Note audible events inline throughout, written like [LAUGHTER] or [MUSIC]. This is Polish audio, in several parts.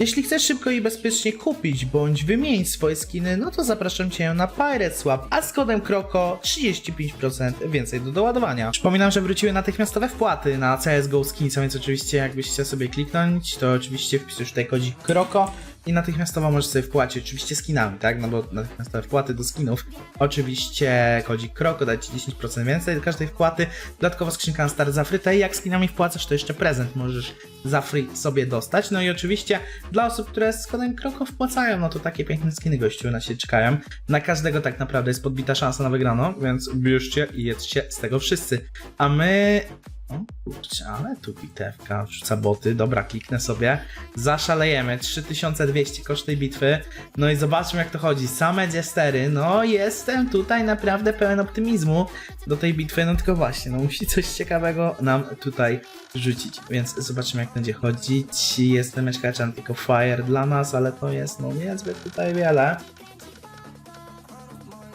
Jeśli chcesz szybko i bezpiecznie kupić bądź wymienić swoje skiny, no to zapraszam Cię na Pirate Swap, a z kodem KROKO 35% więcej do doładowania. Przypominam, że wróciły natychmiastowe wpłaty na CSGO Skins, a więc oczywiście jakbyście sobie kliknąć, to oczywiście wpisujesz tutaj kodzik KROKO i natychmiastowo możesz sobie wpłacić oczywiście skinami, tak? No bo natychmiastowe wpłaty do skinów. Oczywiście kodzik KROKO da Ci 10% więcej do każdej wpłaty. Dodatkowo skrzynka na start za frytę i jak skinami wpłacasz, to jeszcze prezent możesz za free sobie dostać. No i oczywiście dla osób, które z kodem KROKO wpłacają, no to takie piękne skiny gościu na siebie czekają. Na każdego tak naprawdę jest podbita szansa na wygraną, więc bierzcie i jedzcie z tego wszyscy. A my o kurczę, ale tu bitewka wrzuca boty. Dobra, kliknę sobie. Zaszalejemy. 3200 koszt tej bitwy. No i zobaczmy jak to chodzi. Same jestery. No jestem tutaj naprawdę pełen optymizmu do tej bitwy. No tylko właśnie, no musi coś ciekawego nam tutaj rzucić. Więc zobaczymy jak będzie chodzić. Jestem jeszcze tylko Fire dla nas, ale to jest no niezbyt tutaj wiele.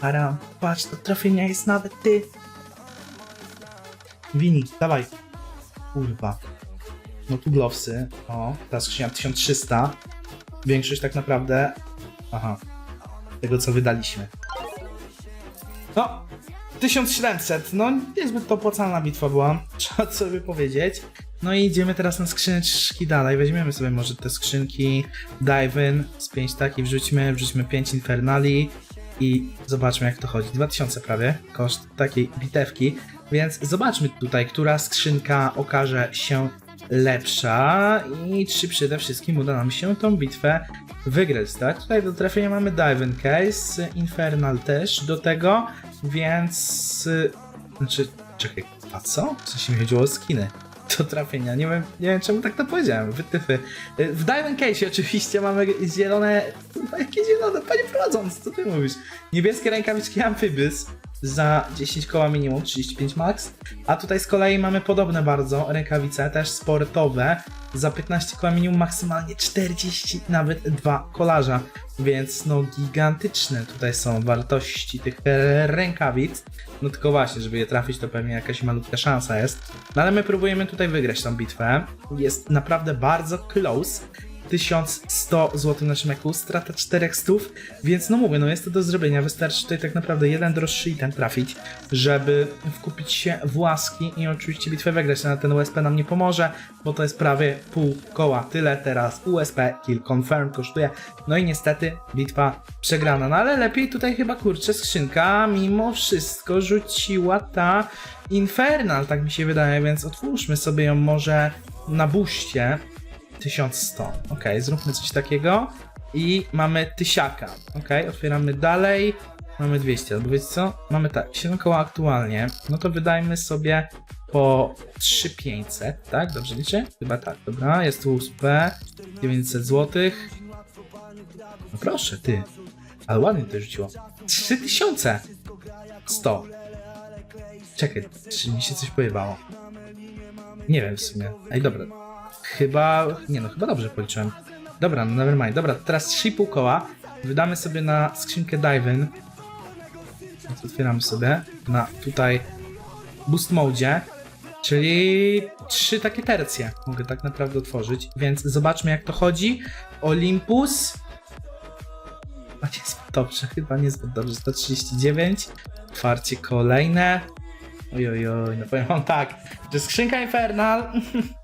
Para, patrz, to trafienia jest nawet ty. Wini, dawaj. Kurwa. No tu glowsy. O, ta skrzynia 1300. Większość tak naprawdę. Aha. Tego co wydaliśmy. No. 1700. No, niezbyt to opłacalna bitwa była. [LAUGHS] Trzeba sobie powiedzieć. No i idziemy teraz na skrzyneczki dalej. Weźmiemy sobie może te skrzynki. Dive in z 5 takich wrzućmy. Wrzućmy 5 infernali. I zobaczmy jak to chodzi. 2000 prawie koszt takiej bitewki. Więc zobaczmy tutaj, która skrzynka okaże się lepsza i czy przede wszystkim uda nam się tą bitwę wygrać, tak? Tutaj do trafienia mamy Dive Case, Infernal też do tego, więc... y, Znaczy, czekaj, a co? W sensie mi chodziło o skiny do trafienia. Nie wiem, nie wiem czemu tak to powiedziałem. Wytyfy. Y, W Diamond Case oczywiście mamy zielone. Jakie zielone? Panie co ty mówisz? Niebieskie rękawiczki Amphibus za 10 koła minimum, 35 max. A tutaj z kolei mamy podobne bardzo rękawice, też sportowe. Za 15 koła maksymalnie 40, nawet dwa kolarza. Więc no gigantyczne tutaj są wartości tych e, rękawic. No tylko właśnie, żeby je trafić, to pewnie jakaś malutka szansa jest. No ale my próbujemy tutaj wygrać tą bitwę. Jest naprawdę bardzo close. 1100 zł na Szymeku, strata 400, więc no mówię, no jest to do zrobienia. Wystarczy tutaj tak naprawdę jeden droższy item trafić, żeby wkupić się w łaski i oczywiście bitwę wygrać. No, ale ten USP nam nie pomoże, bo to jest prawie pół koła. Tyle teraz USP Kill Confirm kosztuje. No i niestety bitwa przegrana. No ale lepiej tutaj chyba kurczę skrzynka mimo wszystko rzuciła ta Infernal, tak mi się wydaje, więc otwórzmy sobie ją może na buście. 1100. Ok, zróbmy coś takiego. I mamy tysiaka. Ok, otwieramy dalej. Mamy 200, albo wiecie co? Mamy tak, 7 koła aktualnie. No to wydajmy sobie po 3500, tak? Dobrze liczę? Chyba tak, dobra. Jest tu USP, 900 zł. No proszę, ty. Ale ładnie to rzuciło. 3100. Czekaj, czy mi się coś pojebało? Nie wiem w sumie. Ej, dobra. Chyba. Nie no, chyba dobrze policzyłem. Dobra, no nevermind. Dobra, teraz 3,5 koła. Wydamy sobie na skrzynkę Dive-In. Więc otwieramy sobie na tutaj Boost Mode, czyli trzy takie tercje mogę tak naprawdę otworzyć. Więc zobaczmy jak to chodzi. Olympus. A niezbyt dobrze, chyba niezbyt dobrze. 139. Otwarcie kolejne. Oj, oj, oj, no powiem wam tak, że skrzynka Infernal [LAUGHS]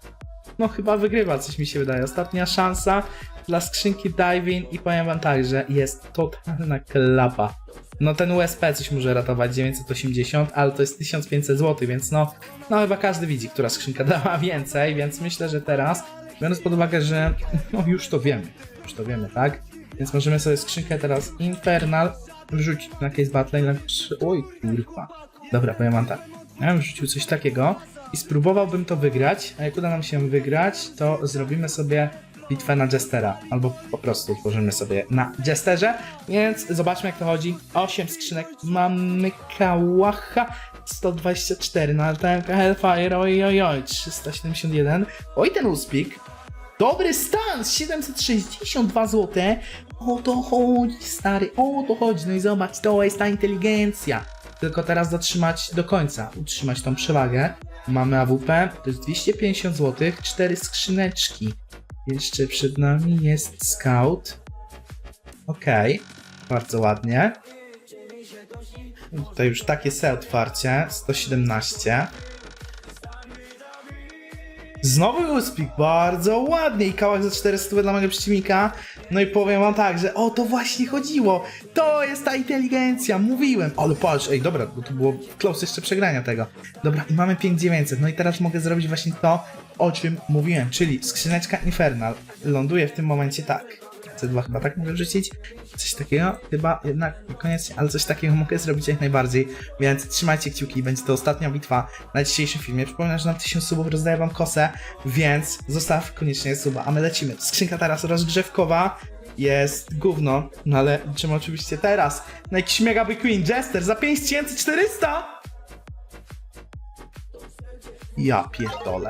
no chyba wygrywa, coś mi się wydaje. Ostatnia szansa dla skrzynki Diving i powiem wam tak, że jest totalna klapa. No ten USP coś może ratować 980, ale to jest 1500 zł, więc no, no chyba każdy widzi, która skrzynka [LAUGHS] dała więcej, więc myślę, że teraz, biorąc pod uwagę, że [LAUGHS] no już to wiemy, już to wiemy, tak? Więc możemy sobie skrzynkę teraz Infernal wrzucić na Case Battle i napisz, oj kurwa. Dobra, powiem wam tak, ja bym wrzucił coś takiego, i spróbowałbym to wygrać, a jak uda nam się wygrać, to zrobimy sobie bitwę na Jestera, albo po prostu tworzymy sobie na Jesterze, więc zobaczmy jak to chodzi. 8 skrzynek, mamy Kałacha, 124 na TMK Hellfire, oj oj oj, 371, oj ten uspik, Dobry stan, 762 zł. O to chodzi, stary, o to chodzi. No i zobacz, to jest ta inteligencja. Tylko teraz dotrzymać do końca, utrzymać tą przewagę. Mamy AWP, to jest 250 zł, 4 skrzyneczki. Jeszcze przed nami jest scout. Okej, bardzo ładnie. Tutaj już takie se otwarcie. 117. Znowu Uspik, bardzo ładnie i kałach za 400 dla mojego przeciwnika. No i powiem wam tak, że o to właśnie chodziło. To jest ta inteligencja, mówiłem. Ale patrz, ej dobra, bo to było close jeszcze przegrania tego. Dobra, i mamy 5900. No i teraz mogę zrobić właśnie to, o czym mówiłem, czyli skrzyneczka Infernal ląduje w tym momencie tak. C2 chyba tak mogę wrzucić. Coś takiego, chyba jednak niekoniecznie, ale coś takiego mogę zrobić jak najbardziej. Więc trzymajcie kciuki, będzie to ostatnia bitwa na dzisiejszym filmie. Przypominam, że na 1000 subów rozdaję wam kosę, więc zostaw koniecznie suba, a my lecimy. Skrzynka teraz rozgrzewkowa jest gówno, no ale liczymy oczywiście teraz na jakiś Mega Big Queen Jester za 5400! Ja pierdolę.